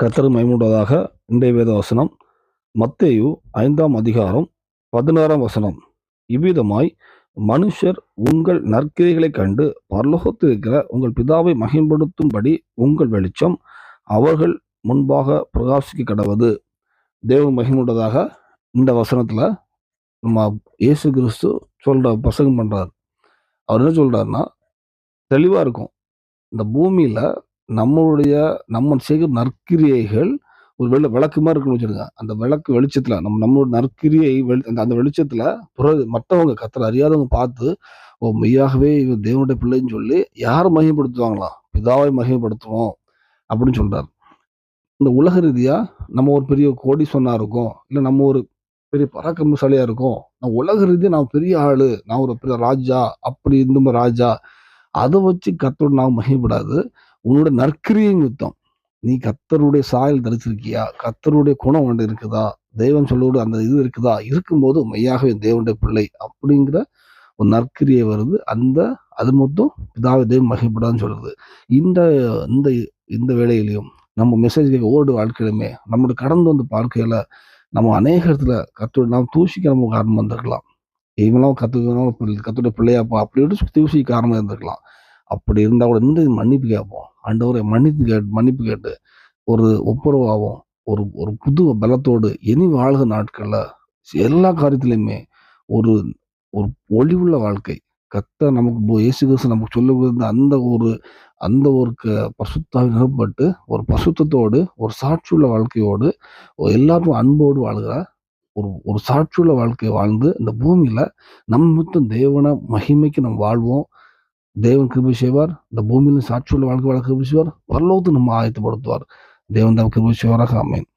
கத்தர் மைமுண்டதாக இன்றைய வேத வசனம். மத்தேயு ஐந்தாம் அதிகாரம் பதினாறாம் வசனம். இவ்விதமாய் மனுஷர் உங்கள் நற்கிரைகளை கண்டு பரலோகத்தில் இருக்கிற உங்கள் பிதாவை மகிம்படுத்தும்படி உங்கள் வெளிச்சம் அவர்கள் முன்பாக பிரகாசிக்க கடவுது. தேவ மகிமுண்டதாக இந்த வசனத்தில் நம்ம இயேசு கிறிஸ்து சொல்கிற பிரசங்கம் பண்ணுறார் அவர் என்ன சொல்கிறாருன்னா தெளிவாக இருக்கும். இந்த பூமியில் நம்மளுடைய நம்ம செய்கிற நற்கிரியைகள் ஒரு வெள்ள விளக்கு மாதிரி இருக்குன்னு வச்சிருங்க அந்த விளக்கு வெளிச்சத்தில் நம்ம நம்மளோட நற்கிரியை வெளி அந்த அந்த வெளிச்சத்தில் புற மற்றவங்க கத்தரை அறியாதவங்க பார்த்து ஓ மெய்யாகவே இவன் தேவனுடைய பிள்ளைன்னு சொல்லி யார் மகிமைப்படுத்துவாங்களாம் பிதாவை மகிமைப்படுத்துவோம். அப்படின்னு சொல்கிறார் இந்த உலக ரீதியாக நம்ம ஒரு பெரிய கோடீஸ்வரனா இருக்கோம் இல்லை நம்ம ஒரு பெரிய பராக்கிரமசாலியாக இருக்கும் நான் உலக ரீதியாக நான் பெரிய ஆள் நான் ஒரு பெரிய ராஜா அப்படி இருந்தும் ராஜா அதை வச்சு கத்தோடு நான் மகிமைப்படாது. உன்னோட நற்கிரியை யுத்தம். நீ கத்தருடைய சாயல் தரிச்சிருக்கியா கத்தருடைய குணம் ஒன்று இருக்குதா? தெய்வம் சொல்லோடு அந்த இது இருக்குதா? இருக்கும்போது மெய்யாகவே தேவனுடைய பிள்ளை அப்படிங்கிற ஒரு நற்கிரியை வருது. அந்த அது மொத்தம் பிதாவை தெய்வம் மகிழ்ப்படான்னு சொல்றது. இந்த இந்த இந்த வேலையிலையும் நம்ம மெசேஜ் கேட்க ஓடு வாழ்க்கையிலுமே நம்மளோட கடந்து வந்து பார்க்கையில நம்ம அநேக இடத்துல கத்தோட நாம் தூசிக்க நம்ம காரணமாக இருந்திருக்கலாம். இவங்களாம் கத்துக்கணும் கத்தோட பிள்ளையாப்பா அப்படி தூசி காரணமாக இருந்திருக்கலாம். அப்படி இருந்தால் கூட இந்த மன்னிப்பு கேட்போம். ஆண்டவரை மன்னிப்பு கேட்டு மன்னிப்பு கேட்டு ஒரு ஒப்புரவாகவும் ஒரு ஒரு புது பலத்தோடு இனி வாழ்கிற நாட்களில் எல்லா காரியத்திலையுமே ஒரு ஒரு ஒளிவுள்ள வாழ்க்கை. கத்த நமக்கு இயேசு கிறிஸ்து நமக்கு சொல்ல அந்த ஒரு அந்த ஒரு க- பசுத்தாக நிறுவப்பட்டு ஒரு பசுத்தத்தோடு ஒரு சாட்சியுள்ள வாழ்க்கையோடு எல்லாருக்கும் அன்போடு வாழ்கிற ஒரு ஒரு சாட்சியுள்ள வாழ்க்கையை வாழ்ந்து இந்த பூமியில் நம்ம மொத்தம் தேவனை மகிமைக்கு நம்ம வாழ்வோம். தேவன் கிருபை செய்வார் இந்த பூமியில சாட்சியுள்ள வாழ்க்கை வாழ கிருபை செய்வார் பரலோகத்தை நம்ம ஆயத்தப்படுத்துவார் தேவன் தான் கிருபை செய்வாராக அமையும்